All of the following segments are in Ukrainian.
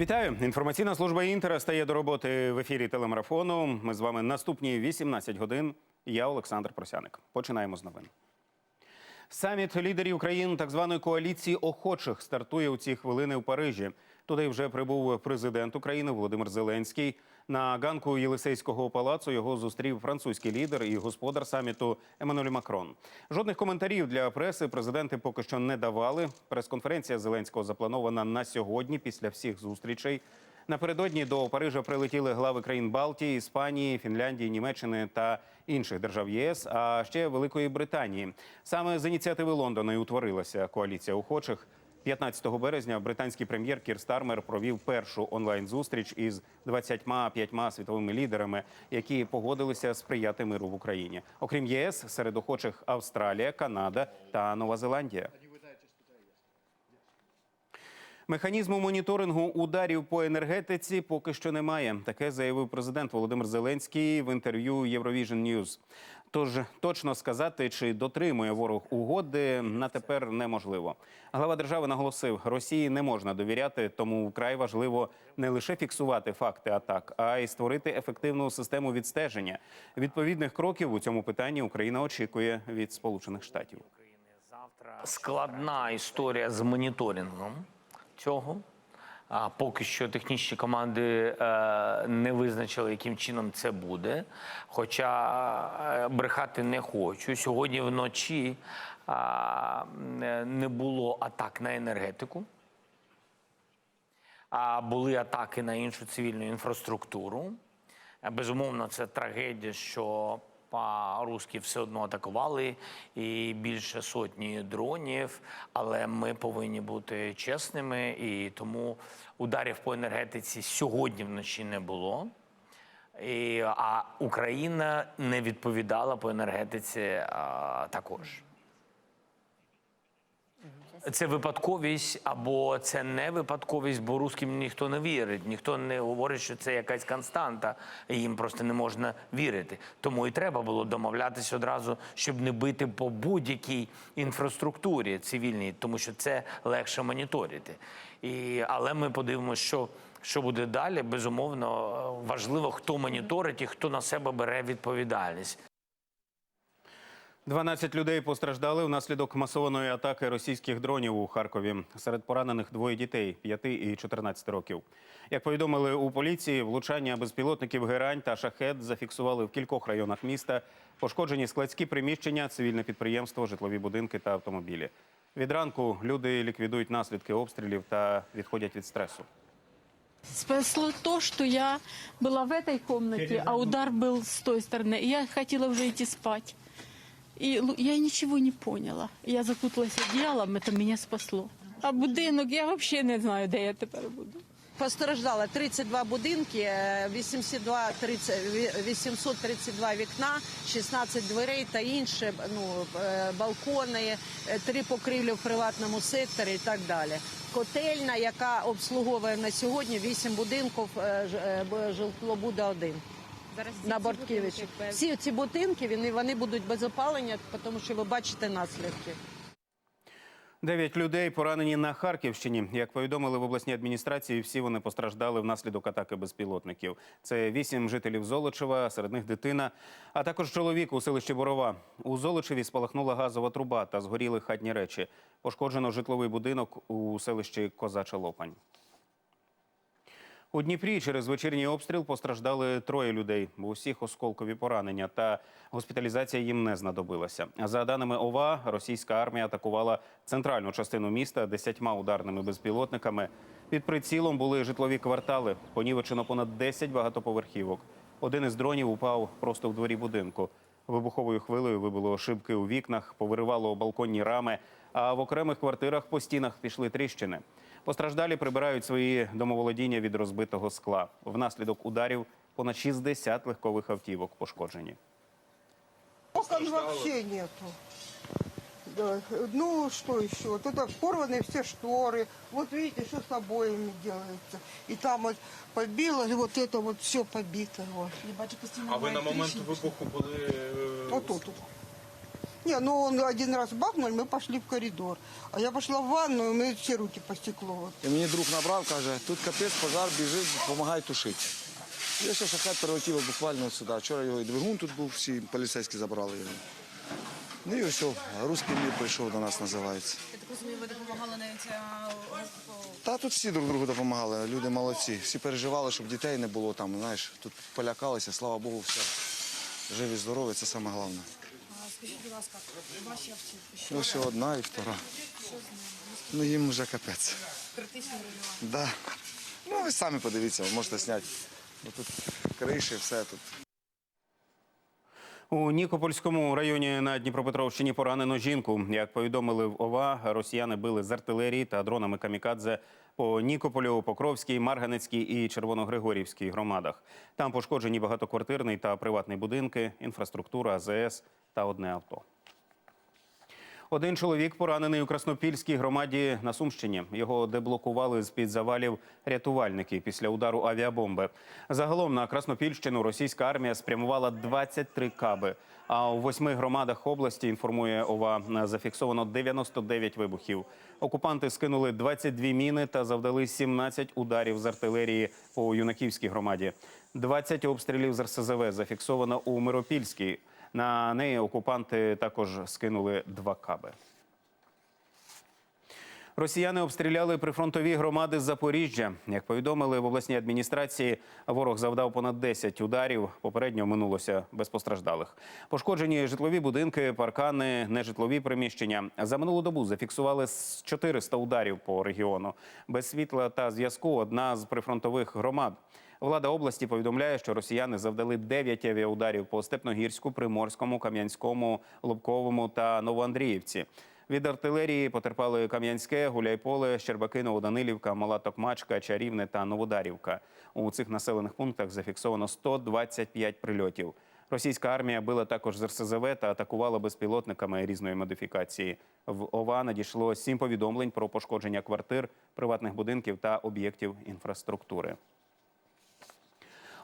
Вітаю! Інформаційна служба Інтера стає до роботи в ефірі телемарафону. Ми з вами наступні 18 годин. Я Олександр Просяник. Починаємо з новин. Саміт лідерів країн так званої коаліції охочих стартує у ці хвилини у Парижі. Туди вже прибув президент України Володимир Зеленський. На ганку Єлисейського палацу його зустрів французький лідер і господар саміту Еммануель Макрон. Жодних коментарів для преси президенти поки що не давали. Прес-конференція Зеленського запланована на сьогодні після всіх зустрічей. Напередодні до Парижа прилетіли глави країн Балтії, Іспанії, Фінляндії, Німеччини та інших держав єС, а ще Великої Британії. Саме з ініціативи Лондона і утворилася коаліція охочих. 15 березня британський прем'єр Кір Стармер провів першу онлайн-зустріч із 25 світовими лідерами, які погодилися сприяти миру в Україні. Окрім ЄС, серед охочих Австралія, Канада та Нова Зеландія. Механізму моніторингу ударів по енергетиці поки що немає. Таке заявив президент Володимир Зеленський в інтерв'ю Eurovision News. Тож точно сказати, чи дотримує ворог угоди, на тепер неможливо. Глава держави наголосив, Росії не можна довіряти, тому вкрай важливо не лише фіксувати факти атак, а й створити ефективну систему відстеження. Відповідних кроків у цьому питанні Україна очікує від Сполучених Штатів. складна історія з моніторингом цього. А поки що технічні команди е, не визначили, яким чином це буде. Хоча е, брехати не хочу. Сьогодні вночі а, не- було атак на енергетику, а були атаки на іншу цивільну інфраструктуру. Е, Безумовно, це трагедія, що русські все одно атакували і більше сотні дронів. Але ми повинні бути чесними, і тому ударів по енергетиці сьогодні вночі не було. І, а Україна не відповідала по енергетиці а, також. Це випадковість або це не випадковість, бо русським ніхто не вірить, ніхто не говорить, що це якась константа, і їм просто не можна вірити. Тому і треба було домовлятися одразу, щоб не бити по будь-якій інфраструктурі цивільній, тому що це легше моніторити. І, але ми подивимося, що, що буде далі. Безумовно, важливо, хто моніторить і хто на себе бере відповідальність. 12 людей постраждали внаслідок масованої атаки російських дронів у Харкові. Серед поранених двоє дітей 5 і 14 років. Як повідомили у поліції, влучання безпілотників Герань та Шахет зафіксували в кількох районах міста. Пошкоджені складські приміщення, цивільне підприємство, житлові будинки та автомобілі. Від ранку люди ліквідують наслідки обстрілів та відходять від стресу. Спасло то, что я была в этой комнате, а удар был с той стороны. И я хотела уже идти спать. И я ничего не поняла. Я закуталась одеялом, это меня спасло. А будинок, я вообще не знаю, де я тепер буду. Постраждало 32 будинки, е, 82, 30, ві- 832 вікна, 16 дверей та інше, ну, е, балкони, е, три покрівлі в приватному секторі і так далі. Котельна, яка обслуговує на сьогодні 8 будинків, е, житло буде один. На Бортківичі. Всі ці будинки вони, вони будуть без опалення, тому що ви бачите наслідки. Дев'ять людей поранені на Харківщині. Як повідомили в обласній адміністрації, всі вони постраждали внаслідок атаки безпілотників. Це вісім жителів Золочева, серед них дитина, а також чоловік у селищі Борова. У Золочеві спалахнула газова труба та згоріли хатні речі. Пошкоджено житловий будинок у селищі Козача Лопань. У Дніпрі через вечірній обстріл постраждали троє людей. У усіх осколкові поранення та госпіталізація їм не знадобилася. За даними ОВА, російська армія атакувала центральну частину міста десятьма ударними безпілотниками. Під прицілом були житлові квартали. Понівечено понад 10 багатоповерхівок. Один із дронів упав просто в дворі будинку. Вибуховою хвилею вибило шибки у вікнах, повиривало балконні рами. А в окремих квартирах по стінах пішли тріщини. Постраждалі прибирають свої домоволодіння від розбитого скла. Внаслідок ударів понад 60 легкових автівок пошкоджені. Окон вообще нету. Да. Ну, что еще? Тут порваны все шторы. Вот видите, что с обоями делается. И там вот побило, и вот это вот все побито. Вот. А ви на момент вибуху були е, Вот тут. вот. Не, ну он один раз бахнул, мы пошли в коридор. А я пошла в ванну, у меня все руки по стеклу. І мені друг набрав, каже, тут капець, пожар, біжи, допомагай тушити. Я ще шахет прилетів буквально от сюди. Вчора його і двигун тут був, всі поліцейські забрали його. Ну і все, русський мір прийшов до нас, називається. Я так розумію, ви допомагали навіть а. Та тут всі друг другу допомагали, люди молодці. Всі переживали, щоб дітей не було там, знаєш, тут полякалися, слава Богу, все. Живі, здорові, це саме головне. Скажіть, будь ласка, ваші автівки, Ну, одна і втора. Ну їм вже капець. критично руйнувати? Да. Ну, ви самі подивіться, можете зняти. Бо тут криші, все тут. У Нікопольському районі на Дніпропетровщині поранено жінку. Як повідомили в ОВА, росіяни били з артилерії та дронами камікадзе по Нікополю, Покровській, Марганецькій і Червоногригорівській громадах. Там пошкоджені багатоквартирний та приватний будинки, інфраструктура, АЗС та одне авто. Один чоловік поранений у Краснопільській громаді на Сумщині. Його деблокували з під завалів рятувальники після удару авіабомби. Загалом на Краснопільщину російська армія спрямувала 23 каби. А у восьми громадах області інформує ОВА зафіксовано 99 вибухів. Окупанти скинули 22 міни та завдали 17 ударів з артилерії по юнаківській громаді. 20 обстрілів з РСЗВ зафіксовано у Миропільській. На неї окупанти також скинули два каби. Росіяни обстріляли прифронтові громади Запоріжжя. Як повідомили в обласній адміністрації, ворог завдав понад 10 ударів. Попередньо минулося без постраждалих. Пошкоджені житлові будинки, паркани, нежитлові приміщення. За минулу добу зафіксували з 400 ударів по регіону. Без світла та зв'язку одна з прифронтових громад. Влада області повідомляє, що росіяни завдали 9 авіаударів по Степногірську, Приморському, Кам'янському, Лубковому та Новоандріївці. Від артилерії потерпали Кам'янське, Гуляйполе, Щербаки, Новоданилівка, Мала Токмачка, Чарівне та Новодарівка. У цих населених пунктах зафіксовано 125 прильотів. Російська армія била також з РСЗВ та атакувала безпілотниками різної модифікації. В ОВА надійшло сім повідомлень про пошкодження квартир, приватних будинків та об'єктів інфраструктури.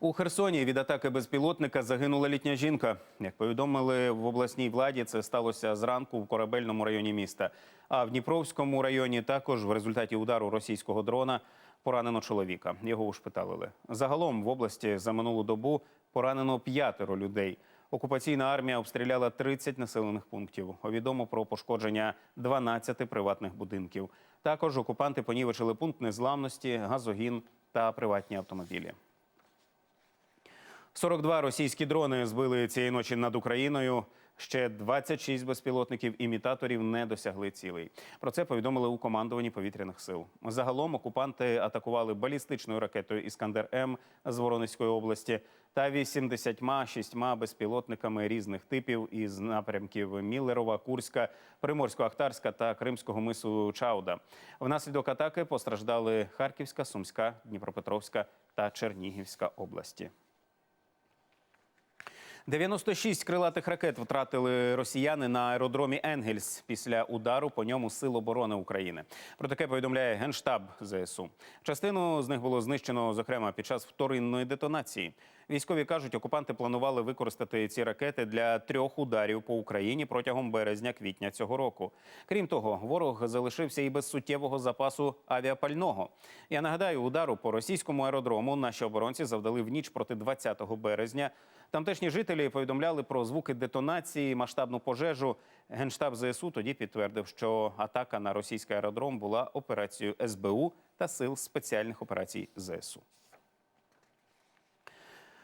У Херсоні від атаки безпілотника загинула літня жінка. Як повідомили в обласній владі, це сталося зранку в корабельному районі міста. А в Дніпровському районі також в результаті удару російського дрона поранено чоловіка. Його ушпиталили. Загалом в області за минулу добу поранено п'ятеро людей. Окупаційна армія обстріляла 30 населених пунктів. Відомо про пошкодження 12 приватних будинків. Також окупанти понівечили пункт незламності, газогін та приватні автомобілі. 42 російські дрони збили цієї ночі над Україною. Ще 26 безпілотників-імітаторів не досягли цілей. Про це повідомили у командуванні повітряних сил. Загалом окупанти атакували балістичною ракетою Іскандер М з Воронезької області та 86 безпілотниками різних типів із напрямків Міллерова, Курська, Приморсько-Ахтарська та Кримського мису Чауда. Внаслідок атаки постраждали Харківська, Сумська, Дніпропетровська та Чернігівська області. 96 крилатих ракет втратили росіяни на аеродромі Енгельс після удару по ньому Сил оборони України. Про таке повідомляє генштаб ЗСУ. Частину з них було знищено, зокрема, під час вторинної детонації. Військові кажуть, окупанти планували використати ці ракети для трьох ударів по Україні протягом березня-квітня цього року. Крім того, ворог залишився і без суттєвого запасу авіапального. Я нагадаю, удару по російському аеродрому наші оборонці завдали в ніч проти 20 березня. Тамтешні жителі повідомляли про звуки детонації, масштабну пожежу. Генштаб ЗСУ тоді підтвердив, що атака на російський аеродром була операцією СБУ та сил спеціальних операцій ЗСУ.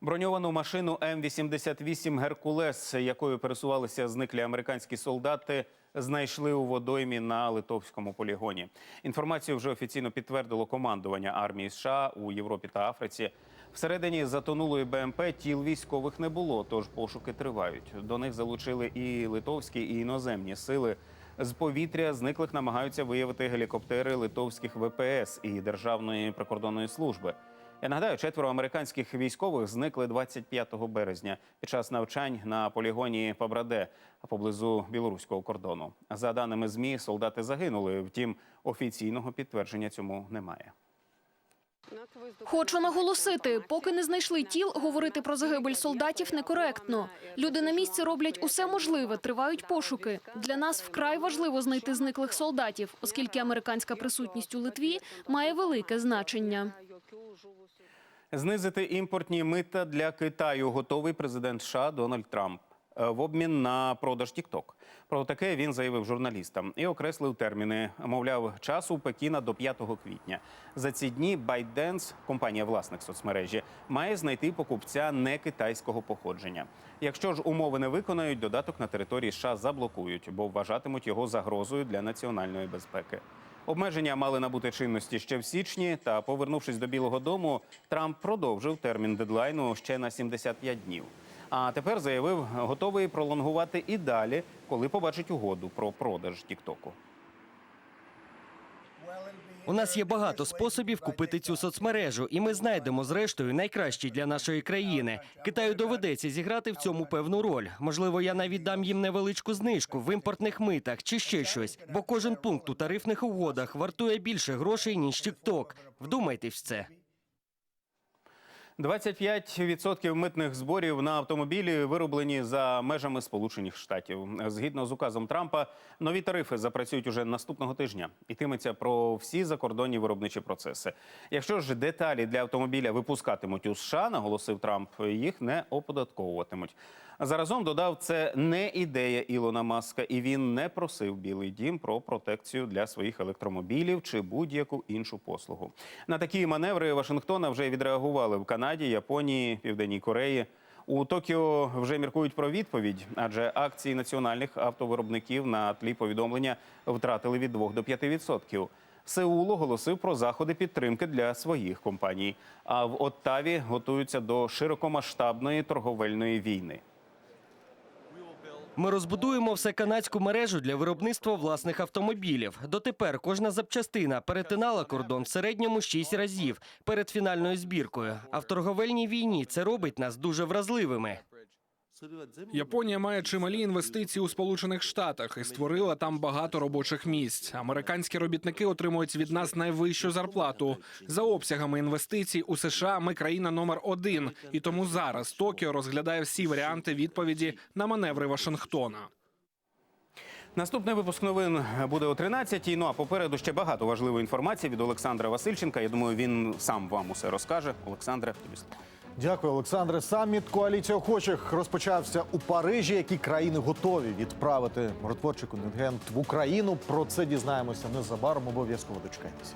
Броньовану машину М-88 «Геркулес», якою пересувалися зниклі американські солдати, знайшли у водоймі на литовському полігоні. Інформацію вже офіційно підтвердило командування армії США у Європі та Африці. Всередині затонулої БМП тіл військових не було, тож пошуки тривають. До них залучили і литовські, і іноземні сили. З повітря зниклих намагаються виявити гелікоптери литовських ВПС і Державної прикордонної служби. Я нагадаю, четверо американських військових зникли 25 березня під час навчань на полігоні Пабраде поблизу білоруського кордону. За даними змі, солдати загинули. Втім, офіційного підтвердження цьому немає. Хочу наголосити, поки не знайшли тіл, говорити про загибель солдатів некоректно. Люди на місці роблять усе можливе, тривають пошуки. Для нас вкрай важливо знайти зниклих солдатів, оскільки американська присутність у Литві має велике значення. Знизити імпортні мита для Китаю готовий президент США Дональд Трамп е, в обмін на продаж TikTok. Про таке він заявив журналістам і окреслив терміни. Мовляв, часу Пекіна до 5 квітня. За ці дні ByteDance, компанія власник соцмережі, має знайти покупця не китайського походження. Якщо ж умови не виконають, додаток на території США заблокують, бо вважатимуть його загрозою для національної безпеки. Обмеження мали набути чинності ще в січні. Та, повернувшись до Білого Дому, Трамп продовжив термін дедлайну ще на 75 днів. А тепер заявив, готовий пролонгувати і далі, коли побачить угоду про продаж Тіктоку. У нас є багато способів купити цю соцмережу, і ми знайдемо зрештою найкращі для нашої країни. Китаю доведеться зіграти в цьому певну роль. Можливо, я навіть дам їм невеличку знижку в імпортних митах чи ще щось, бо кожен пункт у тарифних угодах вартує більше грошей ніж TikTok. Вдумайтесь в це. 25% митних зборів на автомобілі вироблені за межами Сполучених Штатів. Згідно з указом Трампа, нові тарифи запрацюють уже наступного тижня. Ітиметься про всі закордонні виробничі процеси. Якщо ж деталі для автомобіля випускатимуть у США, наголосив Трамп, їх не оподатковуватимуть. Заразом додав, це не ідея Ілона Маска, і він не просив Білий Дім про протекцію для своїх електромобілів чи будь-яку іншу послугу. На такі маневри Вашингтона вже відреагували в Канаді, Японії, Південній Кореї. У Токіо вже міркують про відповідь, адже акції національних автовиробників на тлі повідомлення втратили від 2 до 5%. Сеул оголосив про заходи підтримки для своїх компаній. А в Оттаві готуються до широкомасштабної торговельної війни. Ми розбудуємо все канадську мережу для виробництва власних автомобілів. Дотепер кожна запчастина перетинала кордон в середньому шість разів перед фінальною збіркою. А в торговельній війні це робить нас дуже вразливими. Японія має чималі інвестиції у Сполучених Штатах і створила там багато робочих місць. Американські робітники отримують від нас найвищу зарплату. За обсягами інвестицій у США ми країна номер один, і тому зараз Токіо розглядає всі варіанти відповіді на маневри Вашингтона. Наступний випуск новин буде о 13-й. Ну а попереду ще багато важливої інформації від Олександра Васильченка. Я думаю, він сам вам усе розкаже. Олександре, тобі слово. Дякую, Олександре. Саміт коаліції охочих розпочався у Парижі. Які країни готові відправити миротворчий контингент в Україну? Про це дізнаємося незабаром. Обов'язково дочекайтеся.